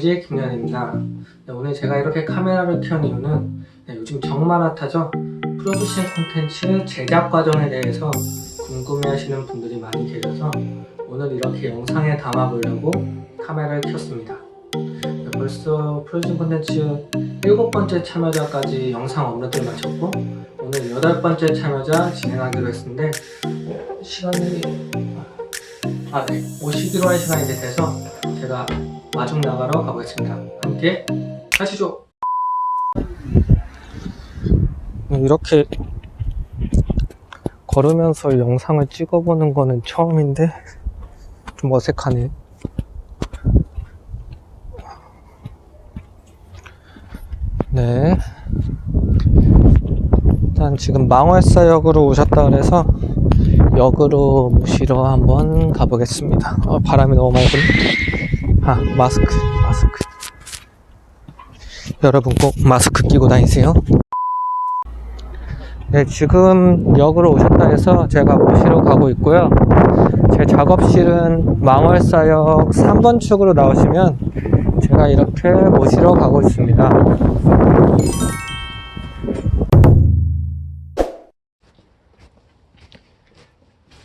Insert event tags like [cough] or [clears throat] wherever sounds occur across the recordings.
영감뮤직 김연입니다. 네, 오늘 제가 이렇게 카메라를 켠 이유는 네, 요즘 정말 핫하죠? 프로듀싱 콘텐츠 제작 과정에 대해서 궁금해하시는 분들이 많이 계셔서 오늘 이렇게 영상에 담아보려고 카메라를 켰습니다. 네, 벌써 프로듀싱 콘텐츠 일곱 번째 참여자까지 영상 업로드를 마쳤고 오늘 여덟 번째 참여자 진행하기로 했는데 어, 시간이 아, 네. 오시기로 할 시간이 돼서 제가 마중 나가러 가보겠습니다. 함께 가시죠. 이렇게 걸으면서 영상을 찍어보는 거는 처음인데 좀 어색하네. 네. 일단 지금 망월사역으로 오셨다 그래서 역으로 모시러 한번 가보겠습니다. 어, 바람이 너무 많이 부네. 아, 마스크, 마스크. 여러분 꼭 마스크 끼고 다니세요. 네, 지금 역으로 오셨다 해서 제가 모시러 가고 있고요. 제 작업실은 망월사역 3번 축으로 나오시면 제가 이렇게 모시러 가고 있습니다.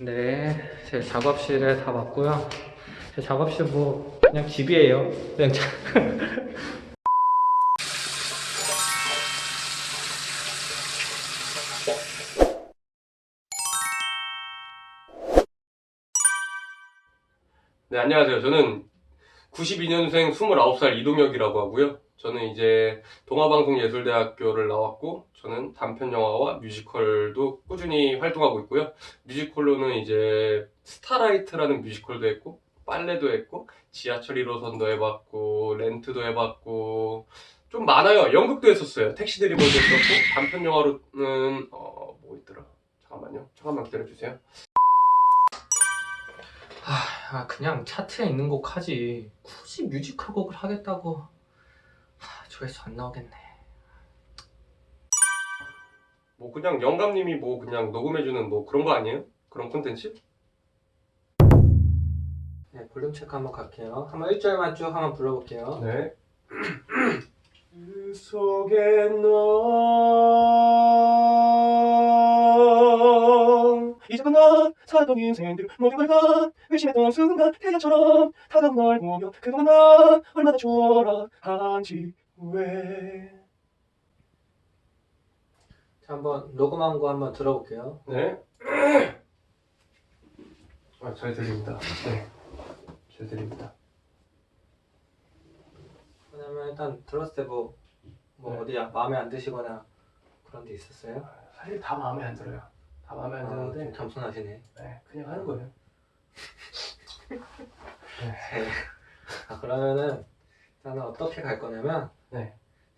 네, 제 작업실에 다 왔고요. 제 작업실 뭐 그냥 집이에요. 그냥 자... [laughs] 네, 안녕하세요. 저는 92년생 29살 이동혁이라고 하고요. 저는 이제 동아방송예술대학교를 나왔고, 저는 단편영화와 뮤지컬도 꾸준히 활동하고 있고요. 뮤지컬로는 이제 스타라이트라는 뮤지컬도 했고, 빨래도 했고, 지하철 1호선도 해봤고, 렌트도 해봤고, 좀 많아요. 연극도 했었어요. 택시 드리버도 했었고, 단편 영화로는, 어, 뭐 있더라. 잠깐만요. 잠깐만 기다려 주세요. 아, 그냥 차트에 있는 곡 하지. 굳이 뮤지컬 곡을 하겠다고. 하, 조회수 안 나오겠네. 뭐 그냥 영감님이 뭐 그냥 녹음해주는 뭐 그런 거 아니에요? 그런 콘텐츠? 네, 볼륨 체크 한번 갈게요. 한번 1절만 쭉 한번 불러볼게요. 네. 그 속에 너 이제껏 난 살았던 인생들 모든 걸다 의심했던 순간 태양처럼 다가온 널 보며 그동안 난 얼마나 초라한지 왜 자, 한번 녹음한 거 한번 들어볼게요. 네. [clears throat] 아, 잘 들립니다. 네. 잘 들립니다. 왜냐면 일단 들었을 때 뭐, 뭐 네. 어디 마음에 안 드시거나 그런 데 있었어요? 사실 다 마음에 안 들어요. 다 마음에 안 아, 좀 드는데 겸손하시네. 네, 그냥 하는 거예요. [laughs] 네. 아, 그러면은 일단은 어떻게 갈 거냐면 네.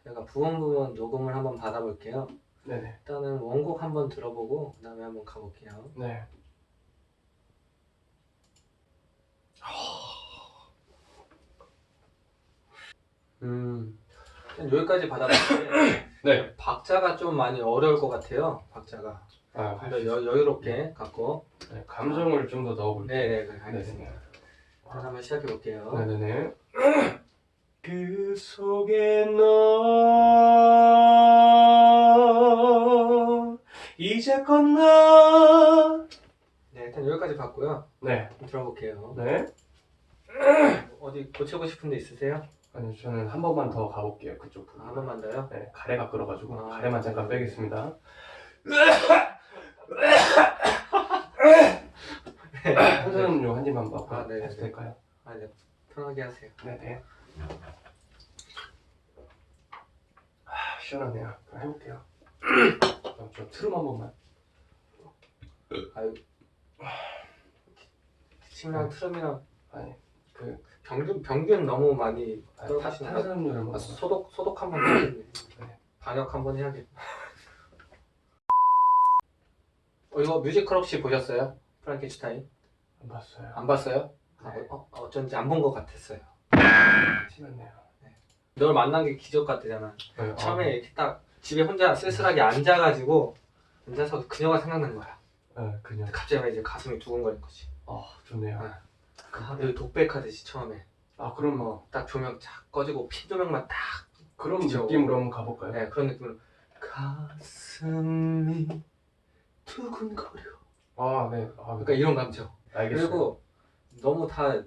제가 부분 부분 녹음을 한번 받아볼게요. 네네. 일단은 원곡 한번 들어보고 그 다음에 한번 가볼게요. 네. 음. 일단 여기까지 받아볼게. [coughs] 네. 박자가 좀 많이 어려울 것 같아요. 박자가. 아, 좀더 여, 여유롭게 갖고. 네, 감정을 좀 더 넣어볼게요. 네네, 네, 알겠습니다. 일단 한번 시작해 볼게요. 네네네. [coughs] 그 속에 너 이제껏 나 네, 일단 여기까지 봤고요. 네. 좀 들어볼게요. 네. 어디 고치고 싶은 데 있으세요? 아니 저는 한 번만 더 가볼게요. 그쪽 부분. 아, 한 번만 더요? 네, 가래가 끓어가지고 아, 가래만 잠깐 네. 빼겠습니다. 탄산음료 한 입만 받고 아, 네, 해도 네. 될까요? 아, 네. 편하게 하세요. 네네. 아, 시원하네요. 그럼 해볼게요. 그럼 저 트름 한 번만. 아유. 기침이랑 트름이랑 아니, 그 병균, 병균 너무 많이 아니, 타- 떨어지는 거 탄산음료를 아, 먹어. 소독, 소독 한번 해야겠네. 네. 방역 한번 해야겠네. 어, 이거 뮤지컬 혹시 보셨어요? 프랑켄슈타인? 안 봤어요. 안 봤어요? 아, 네. 어, 어, 어쩐지 안 본 것 같았어요. 심했네요. 널 만난 게 기적 같대잖아. 네, 처음에 이렇게 딱 집에 혼자 쓸쓸하게 앉아가지고 앉아서 그녀가 생각난 거야. 아, 네, 그냥. 갑자기 막 이제 가슴이 두근거린 거지. 아, 좋네요. 아, 여기 독백하듯이 처음에. 아 그럼 뭐 어, 딱 조명 쫙 꺼지고 핀 조명만 딱 그런 그쵸. 느낌으로 한번 가볼까요? 네, 그런 느낌으로 가슴이 두근거려 아 네. 아, 그러니까 이런 감정 알겠어요. 그리고 너무 다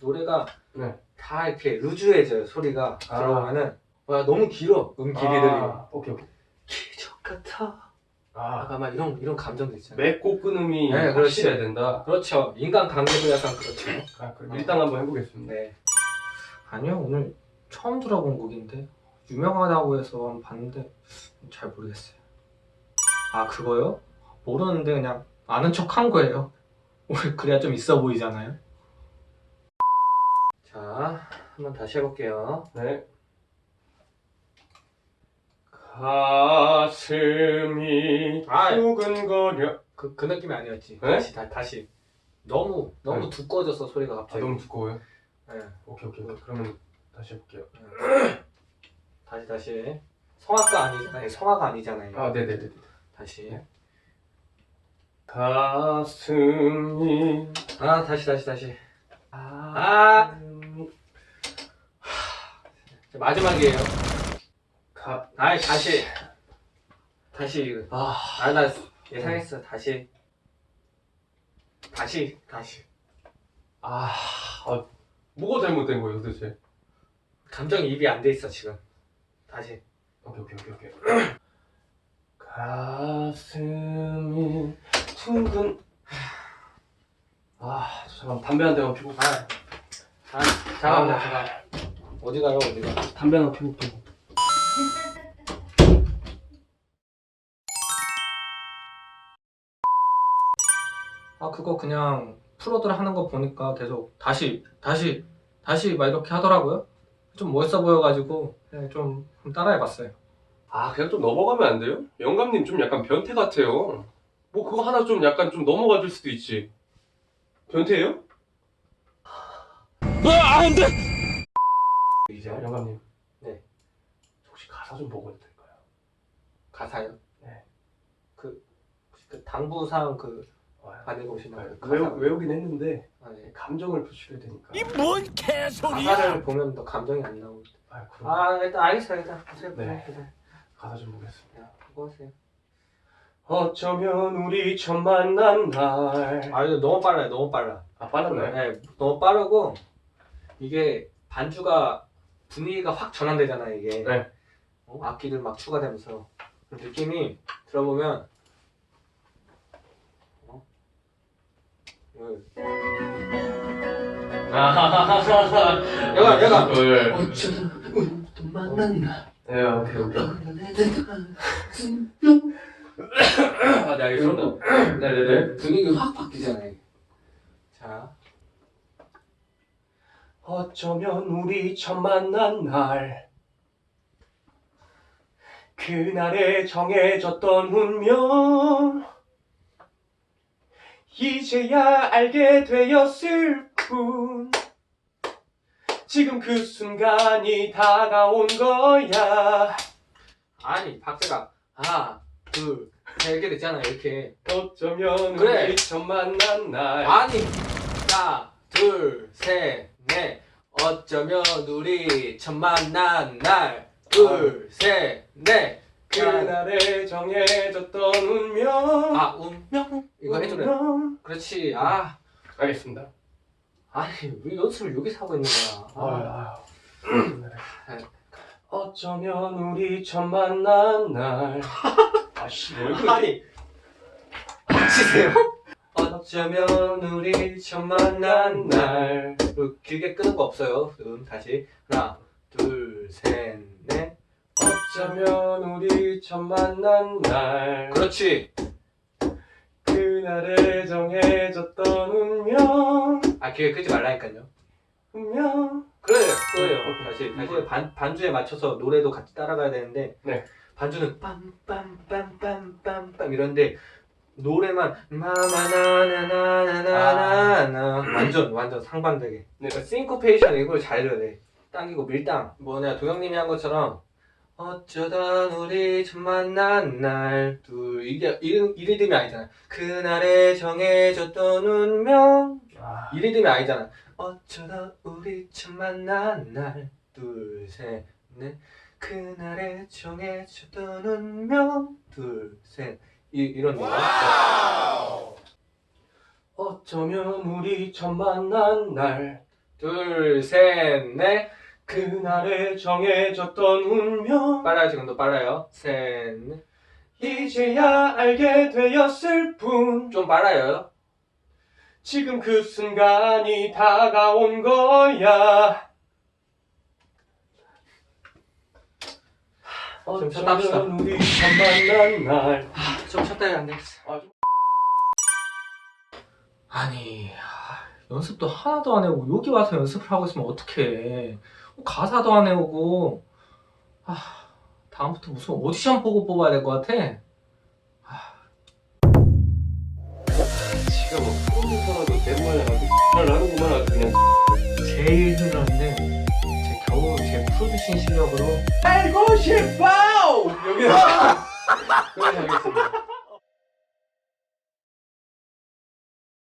노래가 네. 다 이렇게 루즈해져요 소리가 아. 들어보면은 와 너무 길어 음 길이들이 아, 오케이 오케이. 기적 같아 아 아까 막 이런 이런 감정도 있잖아요 맵고 끊음이 네, 그렇지. 확실해야 된다. 그렇죠 인간 관계도 약간 그렇죠 아 그럼 일단 한번 해보겠습니다. 네 아니요 오늘 처음 들어본 곡인데 유명하다고 해서 한번 봤는데 잘 모르겠어요 아 그거요? 모르는데 그냥 아는 척 한 거예요 오늘 그래야 좀 있어 보이잖아요 자 한번 다시 해볼게요 네. 가슴 이 아. 두근거려. 그, 그 느낌이 아니었지 네? 다시 다, 다시 너무 너무 네. 두꺼워졌어 소리가 아, 갑자기 너무 두꺼워요? 네. 오케이 오케이. 그러면 다시 해볼게요. 다시 다시 성악가 아니잖아요 성악가 아니잖아요 아 네네네. 다시 네. 가슴이 아 다시 다시 다시 아 자, 마지막이에요 가 아이 다시 다시 아, 아 나 예상했어 다시 다시 다시 아, 아, 뭐가 잘못된 거예요 도대체? 감정이 입이 안 돼 있어 지금 다시 오케이 오케이 오케이 오케이. [clears throat] 가슴이 둥근. 아, 저 잠깐 담배 한 대만 피고. 아, 아 잠깐만 아. 잠깐 어디 가요 어디 가 담배 하나 피고 또. 아 그거 그냥 프로들 하는 거 보니까 계속 다시 다시 다시 막 이렇게 하더라고요 좀 멋있어 보여가지고 그냥 좀 따라해봤어요 아, 그냥 좀 넘어가면 안 돼요? 영감님 좀 약간 변태 같아요. 뭐 그거 하나 좀 약간 좀 넘어가 줄 수도 있지. 변태예요? 이제 자, 영감님. 네. 혹시 가사 좀 보고 해도 될까요? 가사요? 네. 그 혹시 그 당부사항 그 아, 안 읽으시나요? 그 외우, 외우긴 했는데 아, 네. 감정을 표출해야 되니까. 뭔 개소리야! 가사를 보면 더 감정이 안 나오고 아, 그럼 아 일단 알겠어요 일단 보세요 네. 보세요 보세요 가사 좀 보겠습니다. 야 하세요 어쩌면 우리 처음 만난 날. 아 이거 너무 빨라요 너무 빨라 아, 빨랐나요? 네, 너무 빠르고 이게 반주가 분위기가 확 전환되잖아요 이게 네. 어? 악기들 막 추가되면서 그 느낌이 들어보면 어, 얘가 얘가 네. 어쩌다 또 만났나 네, 오케이, 오케이. 아, 네, 알겠습니다. 네네네. 분위기 확 바뀌잖아요. 자, 어쩌면 우리 처음 만난 날 그날에 정해졌던 운명 이제야 알게 되었을 뿐 지금 그 순간이 다가온 거야 아니 박자가 하나, 둘, 셋 이렇게 됐잖아요. 이렇게. 어쩌면 그래. 우리 처음 만난 날 아니, 하나, 둘, 셋, 넷. 어쩌면 우리 첫 만난 날. 둘, 셋, 넷. 그날에 정해졌던 운명 아, 운명? 이거 해주래. 운명. 그렇지. 아, 알겠습니다 아니, 왜 연습을 여기서 하고 있는 거야? 아. [clears throat] 어쩌면 우리 처음 만난 날. [laughs] 아씨, 왜 그래? 아니, 치세요? 어쩌면 우리 처음 만난 날. 그 길게 끄는 거 없어요. 음, 다시. 하나, 둘, 셋, 넷. 어쩌면 우리 처음 만난 날. 그렇지. 그날에 정해졌던 운명. 아, 길게 끄지 말라니까요. 운명. 그래. 오케이. 다시, 다시 반, 반주에 맞춰서 노래도 같이 따라가야 되는데. 네. 반주는 빰빰빰빰빰빰빰 이런데 노래만 마마나나나나나나 완전 완전 상반되게. 네. 그러니까 싱코페이션 이걸 잘 돼. 당기고 밀당. 뭐냐 도영님이 한 것처럼 어쩌다 우리 첫 만난 날 둘 이게 이, 이 리듬이 아니잖아. 그날에 정해졌던 운명. 이 리듬이 아니잖아. 어쩌다 우리 처음 만난 날, 둘, 셋, 넷. 그날에 정해졌던 운명, 둘, 셋. 이, 이런 느낌. 어쩌면 우리 처음 만난 날 둘, 셋, 넷. 그날에 정해졌던 운명 빨라요, 지금도 빨라요. 셋, 넷. 이제야 알게 되었을 뿐 좀 빨라요. 지금 그 순간이 다가온 거야 좀 쉬었다 합시다. 어쩌면 우리 처음 만난 날 좀 쉬었다 해야 안 되겠어. 아, 좀- 아니, 아, 연습도 하나도 안 해오고, 여기 와서 연습을 하고 있으면 어떡해. 가사도 안 외우고. 아, 다음부터 무슨 오디션 보고 뽑아야 될 것 같아. 아. 지가 뭐 프로듀서라도 때문에 가지고 하는구만 그냥. 제일 흔한데 제 겨우 제 프로듀싱 실력으로 알고 싶어! 여기 여기 [laughs] 하겠습니다.